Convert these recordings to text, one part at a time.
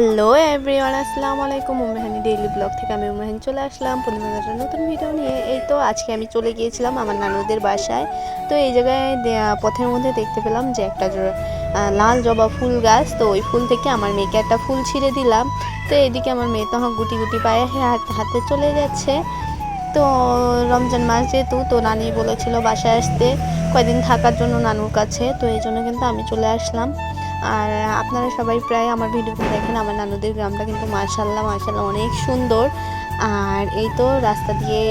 Hello everyone আসসালামু আলাইকুম। Umehani daily blog থেকে আমি উমেহানি চলে আসলাম। পূর্ণিমাদার নতুন ভিডিও নিয়ে। এই তো আজকে আমি চলে গিয়েছিলাম আমার নানুদের বাসায়। তো এই জায়গায় পথের মধ্যে দেখতে পেলাম যে একটা লাল জবা ফুল গাছ। তো ওই ফুল থেকে আমার মেয়েকে একটা ফুল ছিঁড়ে দিলাম। তো এদিকে আমার মেয়ে তো গুটি গুটি পায়ে হাত- হাতে চলে যাচ্ছে। তো রমজান মাস যেহেতু, তো নানি বলেছিল বাসায় আসতে। কয়েকদিন থাকার জন্য নানুর কাছে। তো এই জন্য কিন্তু আমি চলে আসলাম। আর আপনারা সবাই প্রায় আমার ভিডিওতে দেখেন, আমার নানুদের গ্রামটা কিন্তু মার্শাল্লাহ মার্শাল্লাহ অনেক সুন্দর। আর এই তো রাস্তা দিয়ে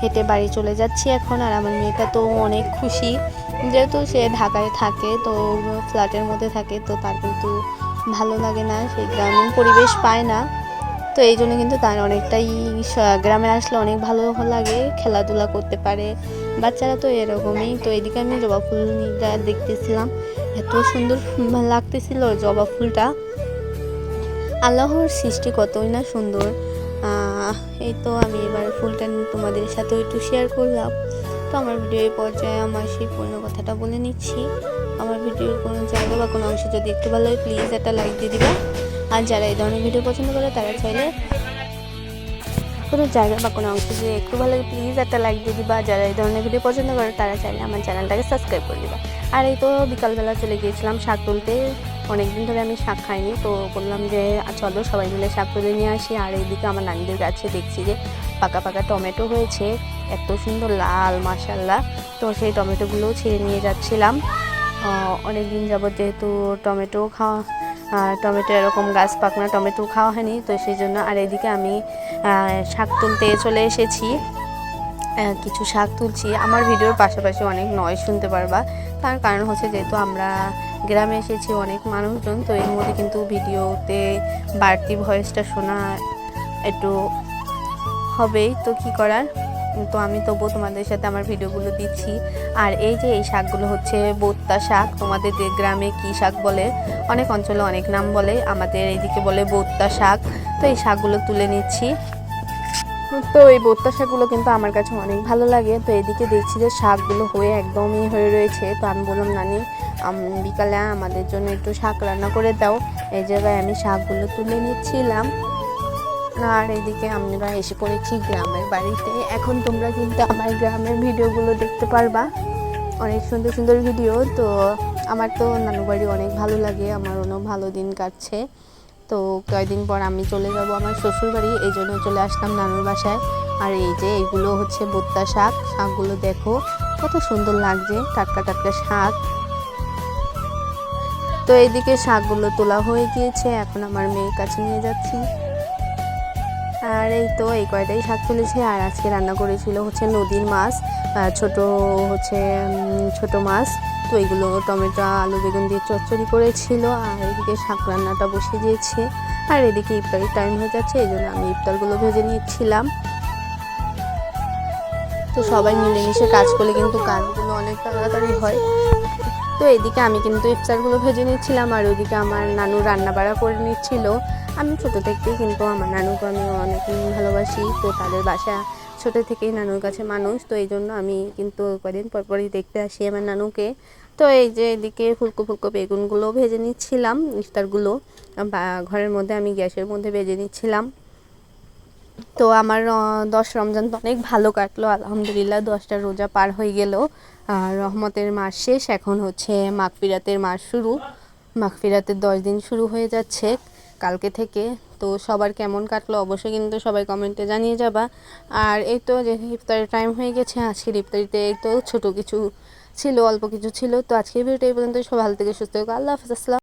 হেঁটে বাড়ি চলে যাচ্ছি এখন, আর আমার মেয়েটা তো অনেক খুশি। যেহেতু সে ঢাকায় থাকে, তো ফ্ল্যাটের মধ্যে থাকে, তো তার কিন্তু ভালো লাগে না, সেই গ্রামীণ পরিবেশ পায় না। তো এই জন্য কিন্তু তার অনেকটাই গ্রামে আসলে অনেক ভালো লাগে, খেলাধুলা করতে পারে বাচ্চারা তো এরকমই, তো এদিকে আমি জবা ফুলটা দেখতেছিলাম। এত সুন্দর লাগতেছিল জবা ফুলটা। আল্লাহর সৃষ্টি কতই না সুন্দর। এই তো আমি এবার ফুলটা তোমাদের সাথে একটু শেয়ার করলাম। তো আমার ভিডিও এই পর্যায়ে আমার সেই পূর্ণ কথাটা বলে নিচ্ছি। আমার ভিডিওর কোনো জায়গা বা কোনো অংশ যদি একটু ভালো হয় প্লিজ একটা লাইক দিয়ে দিবা। আর যারা এই ধরনের ভিডিও পছন্দ করে, তারা চাইলে কোনো জায়গা বা কোনো অংশ যদি একটু ভালো লাগে প্লিজ একটা লাইক দিয়ে দিবা। যারা এই ধরনের ভিডিও পছন্দ করে, তারা চাইলে আমার চ্যানেলটাকে সাবস্ক্রাইব করে দিবা। আর এই তো বিকালবেলা চলে গিয়েছিলাম শাক তুলতে। অনেকদিন ধরে আমি শাক খাইনি, তো বললাম যে চলো সবাই মিলে শাক তুলে নিয়ে আসি। আর এইদিকে আমার নানিদের গাছে দেখছি যে পাকা পাকা টমেটো হয়েছে, এত সুন্দর লাল মাসাল্লাহ তো সেই টমেটোগুলোও ছিঁড়ে নিয়ে যাচ্ছিলাম। অনেক দিন যাবত যেহেতু টমেটো খাওয়া টমেটো এরকম গাছ পাকনা টমেটো খাওয়া হয়নি, তো সেই জন্য আর এদিকে আমি শাক তুলতে চলে এসেছি। কিছু শাক তুলছি। আমার ভিডিওর পাশাপাশি অনেক নয় শুনতে পারবা। তার কারণ হচ্ছে যেহেতু আমরা গ্রামে এসেছি অনেক মানুষজন, তো এর মধ্যে কিন্তু ভিডিওতে বাড়তি ভয়েসটা শোনা একটু হবেই। তো কি করার? তো আমি তবুও তোমাদের সাথে আমার ভিডিওগুলো দিচ্ছি। আর এই যে এই শাকগুলো হচ্ছে বোত্তা শাক, তোমাদের যে গ্রামে কি শাক বলে, অনেক অঞ্চলে অনেক নাম বলে, আমাদের এইদিকে বলে বোত্তা শাক। তো এই শাকগুলো তুলে নিচ্ছি। তো এই বোত্তা শাকগুলো কিন্তু আমার কাছে অনেক ভালো লাগে। তো এদিকে দেখছি যে শাকগুলো হয়ে একদমই হয়ে রয়েছে। তো আমি বললাম, নানি বিকালে আমাদের জন্য একটু শাক রান্না করে দাও। এই জায়গায় আমি শাকগুলো তুলে নিচ্ছিলাম। আর এদিকে আমরা এসে পড়েছি গ্রামের বাড়িতে। এখন তোমরা কিন্তু আমার গ্রামের ভিডিওগুলো দেখতে পারবা। অনেক সুন্দর সুন্দর ভিডিও। তো আমার তো নানু বাড়ি অনেক ভালো লাগে। আমার অনেক ভালো দিন কাটছে। তো কয়েকদিন পর আমি চলে যাব আমার শ্বশুর বাড়ি। এই জন্য চলে আসলাম নানুর বাসায়। আর এই যে এইগুলো হচ্ছে বোত্তা শাক। শাকগুলো দেখো, কত সুন্দর লাগছে। টাটকা টাটকা শাক। তো এইদিকে শাকগুলো তোলা হয়ে গিয়েছে। এখন আমার মেয়ের কাছে নিয়ে যাচ্ছি। আর এই তো এই কয়টাই শাক তুলেছে আর আজকে রান্না করেছিল হচ্ছে নদীর মাছ ছোট হচ্ছে ছোট মাছ। তো এইগুলো টমেটো, আলু, বেগুন দিয়ে চচ্চড়ি করেছিল, আর এদিকে শাক রান্নাটা বসে দিয়েছে। আর এদিকে ইফতারের টাইম হয়ে যাচ্ছে, এই জন্য আমি ইফতারগুলো ভেজে নিচ্ছিলাম। তো সবাই মিলেমিশে কাজ করলে কিন্তু কাজগুলো অনেক তাড়াতাড়ি হয়। তো এদিকে আমি কিন্তু ইফতারগুলো ভেজে নিচ্ছিলাম আর ওইদিকে আমার নানু রান্না বাড়া করে নিচ্ছিল। আমি ছোটো থেকেই কিন্তু আমার নানুকে আমি অনেক ভালোবাসি, তো তাদের বাসা ছোটো থেকেই নানুর কাছে মানুষ, তো এই জন্য আমি কিন্তু কদিন পর পরই দেখতে আসি আমার নানুকে। তো এই যে এদিকে ফুলকো ফুলকো বেগুনগুলো ভেজে নিচ্ছিলাম, ইফতারগুলো বা ঘরের মধ্যে আমি গ্যাসের মধ্যে ভেজে নিচ্ছিলাম। তো আমার দশ রমজান তো অনেক ভালো কাটলো, আলহামদুলিল্লাহ দশটা রোজা পার হয়ে গেল। আর রহমতের মাস শেষ, এখন হচ্ছে মাগফিরাতের মাস শুরু। মাগফিরাতের দশ দিন শুরু হয়ে যাচ্ছে কালকে থেকে। তো সবার কেমন কাটলো অবশ্যই কিন্তু সবাই কমেন্টে জানিয়ে যাবা। আর এই তো যে ইফতারের টাইম হয়ে গেছে, আজকের ইফতারিতে এই তো ছোটো কিছু ছিল, অল্প কিছু ছিল। তো আজকের ভিডিওটা এই পর্যন্ত সব ভালো থেকে সুস্থ হোক আল্লাহ হাফিজ। আসসালাম।